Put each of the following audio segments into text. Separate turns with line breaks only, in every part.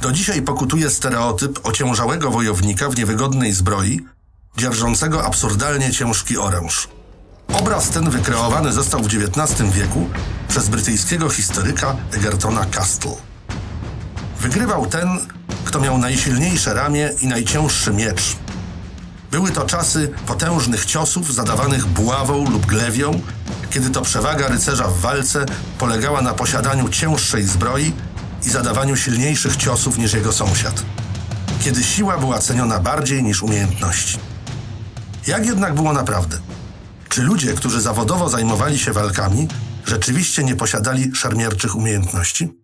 Do dzisiaj pokutuje stereotyp ociężałego wojownika w niewygodnej zbroi, dzierżącego absurdalnie ciężki oręż. Obraz ten wykreowany został w XIX wieku przez brytyjskiego historyka Egertona Castle. Wygrywał ten, kto miał najsilniejsze ramię i najcięższy miecz. Były to czasy potężnych ciosów zadawanych buławą lub glewią, kiedy to przewaga rycerza w walce polegała na posiadaniu cięższej zbroi i zadawaniu silniejszych ciosów niż jego sąsiad. Kiedy siła była ceniona bardziej niż umiejętności. Jak jednak było naprawdę? Czy ludzie, którzy zawodowo zajmowali się walkami, rzeczywiście nie posiadali szermierczych umiejętności?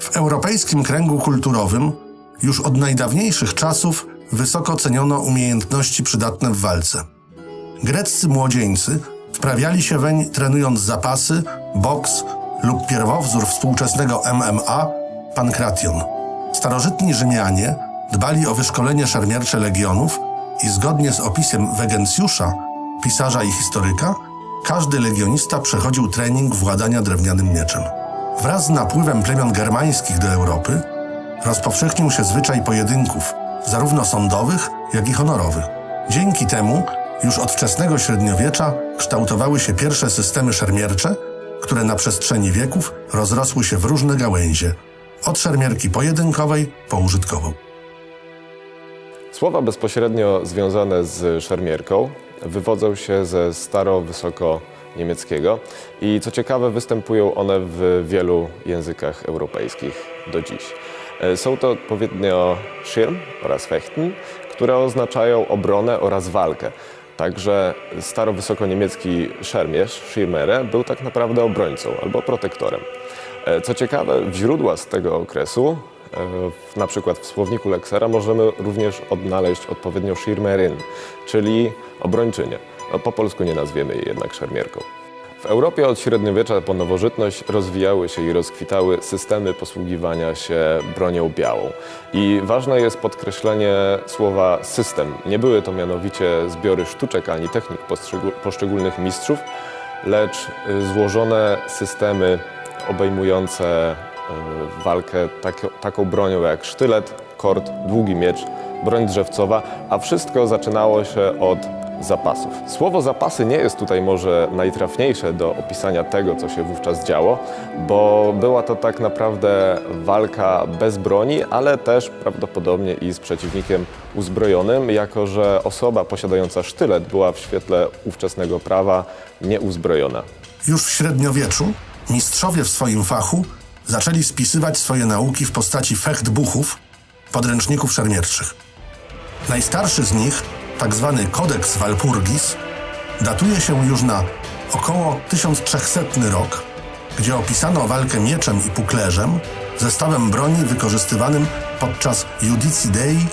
W europejskim kręgu kulturowym już od najdawniejszych czasów wysoko ceniono umiejętności przydatne w walce. Greccy młodzieńcy wprawiali się weń trenując zapasy, boks lub pierwowzór współczesnego MMA pankration. Starożytni Rzymianie dbali o wyszkolenie szermiercze legionów i zgodnie z opisem Wegencjusza, pisarza i historyka, każdy legionista przechodził trening władania drewnianym mieczem. Wraz z napływem plemion germańskich do Europy rozpowszechnił się zwyczaj pojedynków, zarówno sądowych, jak i honorowych. Dzięki temu już od wczesnego średniowiecza kształtowały się pierwsze systemy szermiercze, które na przestrzeni wieków rozrosły się w różne gałęzie, od szermierki pojedynkowej po użytkową.
Słowa bezpośrednio związane z szermierką wywodzą się ze staro-wysoko niemieckiego i co ciekawe występują one w wielu językach europejskich do dziś. E, Są to odpowiednio Schirm oraz Fechten, które oznaczają obronę oraz walkę. Także staro-wysokoniemiecki szermierz, Schirmere, był tak naprawdę obrońcą albo protektorem. E, Co ciekawe, w źródła z tego okresu, e, na przykład w słowniku Lexera, możemy również odnaleźć odpowiednio Schirmerin, czyli obrończynię. No, po polsku nie nazwiemy jej jednak szermierką. W Europie od średniowiecza po nowożytność rozwijały się i rozkwitały systemy posługiwania się bronią białą. I ważne jest podkreślenie słowa system. Nie były to mianowicie zbiory sztuczek ani technik poszczególnych mistrzów, lecz y, złożone systemy obejmujące y, walkę tak, taką bronią jak sztylet, kord, długi miecz, broń drzewcowa, a wszystko zaczynało się od zapasów. Słowo zapasy nie jest tutaj może najtrafniejsze do opisania tego, co się wówczas działo, bo była to tak naprawdę walka bez broni, ale też prawdopodobnie i z przeciwnikiem uzbrojonym, jako że osoba posiadająca sztylet była w świetle ówczesnego prawa nieuzbrojona.
Już w średniowieczu mistrzowie w swoim fachu zaczęli spisywać swoje nauki w postaci fechtbuchów, podręczników szermierczych. Najstarszy z nich, tak zwany Codex Walpurgis, datuje się już na około 1300 rok, gdzie opisano walkę mieczem i puklerzem, zestawem broni wykorzystywanym podczas Judici Dei,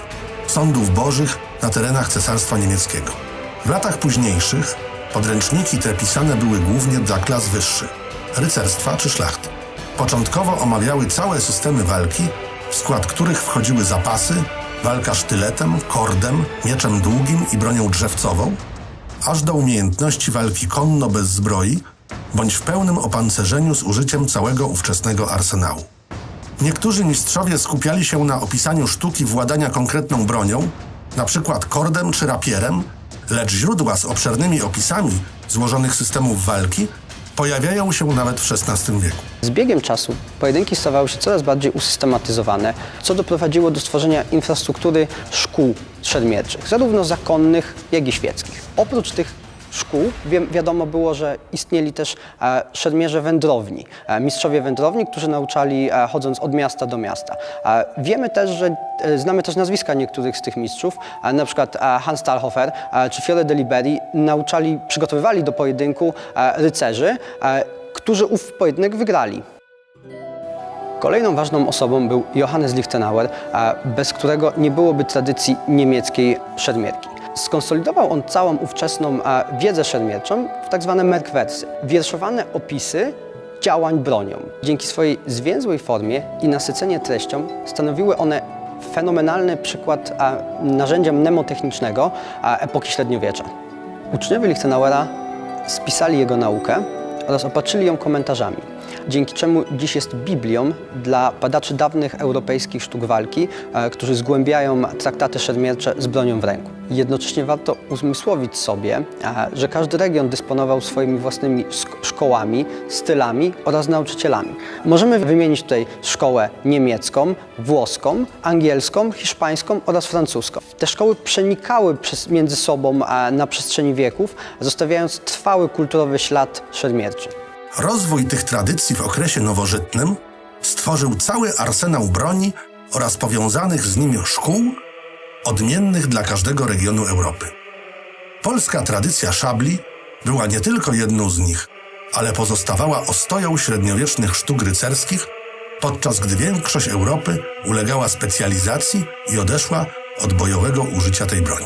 sądów bożych na terenach Cesarstwa Niemieckiego. W latach późniejszych podręczniki te pisane były głównie dla klas wyższych, rycerstwa czy szlachty. Początkowo omawiały całe systemy walki, w skład których wchodziły zapasy, walka sztyletem, kordem, mieczem długim i bronią drzewcową, aż do umiejętności walki konno bez zbroi, bądź w pełnym opancerzeniu z użyciem całego ówczesnego arsenału. Niektórzy mistrzowie skupiali się na opisaniu sztuki władania konkretną bronią, przykład kordem czy rapierem, lecz źródła z obszernymi opisami złożonych systemów walki pojawiają się nawet w XVI wieku.
Z biegiem czasu pojedynki stawały się coraz bardziej usystematyzowane, co doprowadziło do stworzenia infrastruktury szkół szermierczych, zarówno zakonnych, jak i świeckich. Oprócz tych szkół wi- wiadomo było, że istnieli też e, szermierze wędrowni, e, mistrzowie wędrowni, którzy nauczali e, chodząc od miasta do miasta. E, wiemy też, że e, znamy też nazwiska niektórych z tych mistrzów, e, na przykład e, Hans Talhofer e, czy Fiore de Liberi nauczali, przygotowywali do pojedynku e, rycerzy, e, którzy ów pojedynek wygrali. Kolejną ważną osobą był Johannes Lichtenauer, bez którego nie byłoby tradycji niemieckiej szermierki. Skonsolidował on całą ówczesną wiedzę szermierczą w tak zwane merkwersy, wierszowane opisy działań bronią. Dzięki swojej zwięzłej formie i nasycenie treścią stanowiły one fenomenalny przykład narzędzia mnemotechnicznego epoki średniowiecza. Uczniowie Lichtenauera spisali jego naukę oraz opatrzyli ją komentarzami. dzięki czemu dziś jest Biblią dla badaczy dawnych europejskich sztuk walki, e, którzy zgłębiają traktaty szermiercze z bronią w ręku. Jednocześnie warto uzmysłowić sobie, e, że każdy region dysponował swoimi własnymi szkołami, stylami oraz nauczycielami. Możemy wymienić tutaj szkołę niemiecką, włoską, angielską, hiszpańską oraz francuską. Te szkoły przenikały między sobą e, na przestrzeni wieków, zostawiając trwały kulturowy ślad szermierczy.
Rozwój tych tradycji w okresie nowożytnym stworzył cały arsenał broni oraz powiązanych z nimi szkół, odmiennych dla każdego regionu Europy. Polska tradycja szabli była nie tylko jedną z nich, ale pozostawała ostoją średniowiecznych sztuk rycerskich, podczas gdy większość Europy ulegała specjalizacji i odeszła od bojowego użycia tej broni.